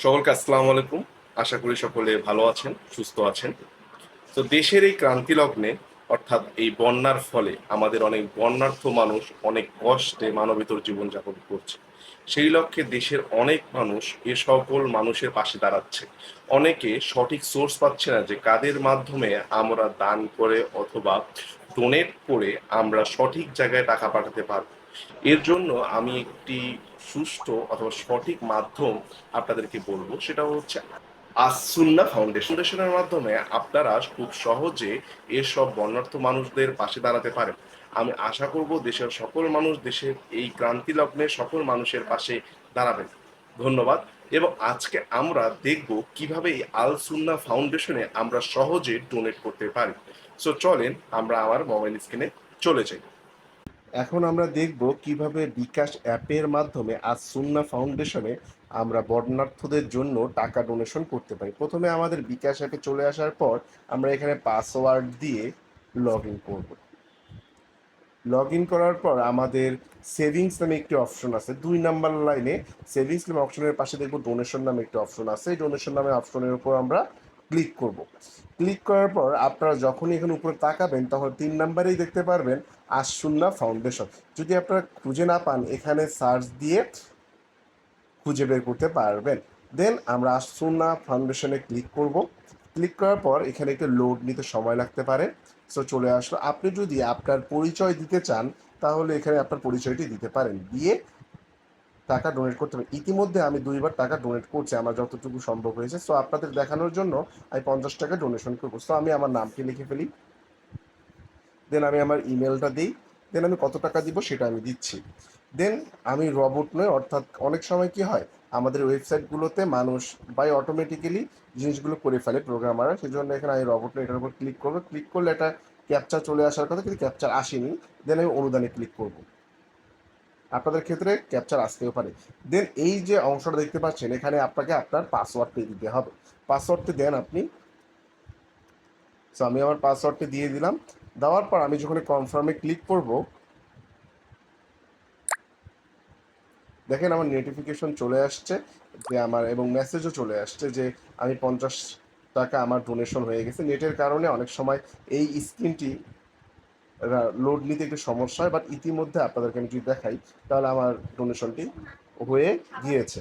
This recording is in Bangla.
সকলকে আসসালামু আলাইকুম। আশা করি সকলে ভালো আছেন, সুস্থ আছেন। তো দেশের এই ক্রান্তি লগ্নে, অর্থাৎ এই বন্যার ফলে আমাদের অনেক বন্যার্থ মানুষ অনেক কষ্টে মানবিতর জীবনযাপন করছে। সেই লক্ষ্যে দেশের অনেক মানুষ এ সকল মানুষের পাশে দাঁড়াচ্ছে। অনেকে সঠিক সোর্স পাচ্ছে না যে কাদের মাধ্যমে আমরা দান করে অথবা ডোনেট করে আমরা সঠিক জায়গায় টাকা পাঠাতে পারব। এর জন্য আমি একটি সুষ্ঠু অথবা সঠিক মাধ্যম আপনাদেরকে বলব, সেটা হচ্ছে আসুন্না ফাউন্ডেশন। ফাউন্ডেশনের মাধ্যমে আপনারা খুব সহজে এসব বর্ণার্থ মানুষদের পাশে দাঁড়াতে পারেন। আমি আশা করব দেশের সকল মানুষ দেশের এই ক্রান্তি লগ্নে সকল মানুষের পাশে দাঁড়াবেন। ধন্যবাদ। এবং আজকে আমরা দেখব কীভাবে এই আল সুন্না ফাউন্ডেশনে আমরা সহজে ডোনেট করতে পারি। সো চলেন আমরা আমার মোবাইল স্ক্রিনে চলে যাই। এখন আমরা দেখব কীভাবে বিকাশ অ্যাপের মাধ্যমে আজ সুন্না ফাউন্ডেশনে আমরা বর্ণার্থদের জন্য টাকা ডোনেশন করতে পারি। প্রথমে আমাদের বিকাশ অ্যাপে চলে আসার পর আমরা এখানে পাসওয়ার্ড দিয়ে লগ ইন করব। লগ ইন করার পর আমাদের সেভিংস নামে একটি অপশন আছে। দুই নাম্বার লাইনে সেভিংস নামে অপশনের পাশে দেখব ডোনেশন নামে একটি অপশন আছে। এই ডোনেশন নামে অপশনের উপর আমরা ক্লিক করব। ক্লিক করার পর আপনারা যখনই এখানে উপরে তাকাবেন, তখন তিন নাম্বারেই দেখতে পারবেন আসুন্না ফাউন্ডেশন। যদি আপনারা খুঁজে না পান, এখানে সার্চ দিয়ে খুঁজে বের করতে পারবেন। দেন আমরা আসুন্না ফাউন্ডেশনে ক্লিক করব। ক্লিক করার পর এখানে একটু লোড নিতে সময় লাগতে পারে। সো চলে আসলো। আপনি যদি আপনার পরিচয় দিতে চান, তাহলে এখানে আপনার পরিচয়টি দিতে পারেন। দিয়ে টাকা ডোনেট করতে হবে। ইতিমধ্যে আমি দুইবার টাকা ডোনেট করছি, আমার যতটুকু সম্ভব হয়েছে। সো আপনাদের দেখানোর জন্য আমি পঞ্চাশ টাকা ডোনেশন করব। সো আমি আমার নামটি লিখে ফেলি। দেন আমি আমার ইমেলটা দিই। দেন আমি কত টাকা দিব সেটা আমি দিচ্ছি। দেন আমি রবট নয় অর্থাৎ অনেক সময় কি হয়, আমাদের ওয়েবসাইটগুলোতে মানুষ বাই অটোমেটিক্যালি জিনিসগুলো করে ফেলে প্রোগ্রামাররা সেই জন্য এখানে আমি রবট নয় এটার উপর ক্লিক করব। ক্লিক করলে এটা ক্যাপচার চলে আসার কথা, কিন্তু ক্যাপচার আসেনি। দেন আমি অনুদানে ক্লিক করব। আপনাদের ক্ষেত্রে ক্যাপচার আসতেও পারে। দেন এই যে অংশটা দেখতে পাচ্ছেন, এখানে আপনাকে আপনার পাসওয়ার্ডটি দিতে হবে। পাসওয়ার্ডটি দেন আপনি। সো আমি আমার পাসওয়ার্ডটি দিয়ে দিলাম। দেওয়ার পর আমি যখন কনফার্মে ক্লিক করব, দেখেন আমার নোটিফিকেশন চলে আসছে যে আমার, এবং মেসেজও চলে আসছে যে আমি পঞ্চাশ টাকা আমার ডোনেশন হয়ে গেছে। নেটের কারণে অনেক সময় এই স্ক্রিনটি লোড নিতে একটু সমস্যা হয় বাট ইতিমধ্যে আপনাদেরকে আমি যদি দেখাই, তাহলে আমার ডোনেশনটি হয়ে গিয়েছে।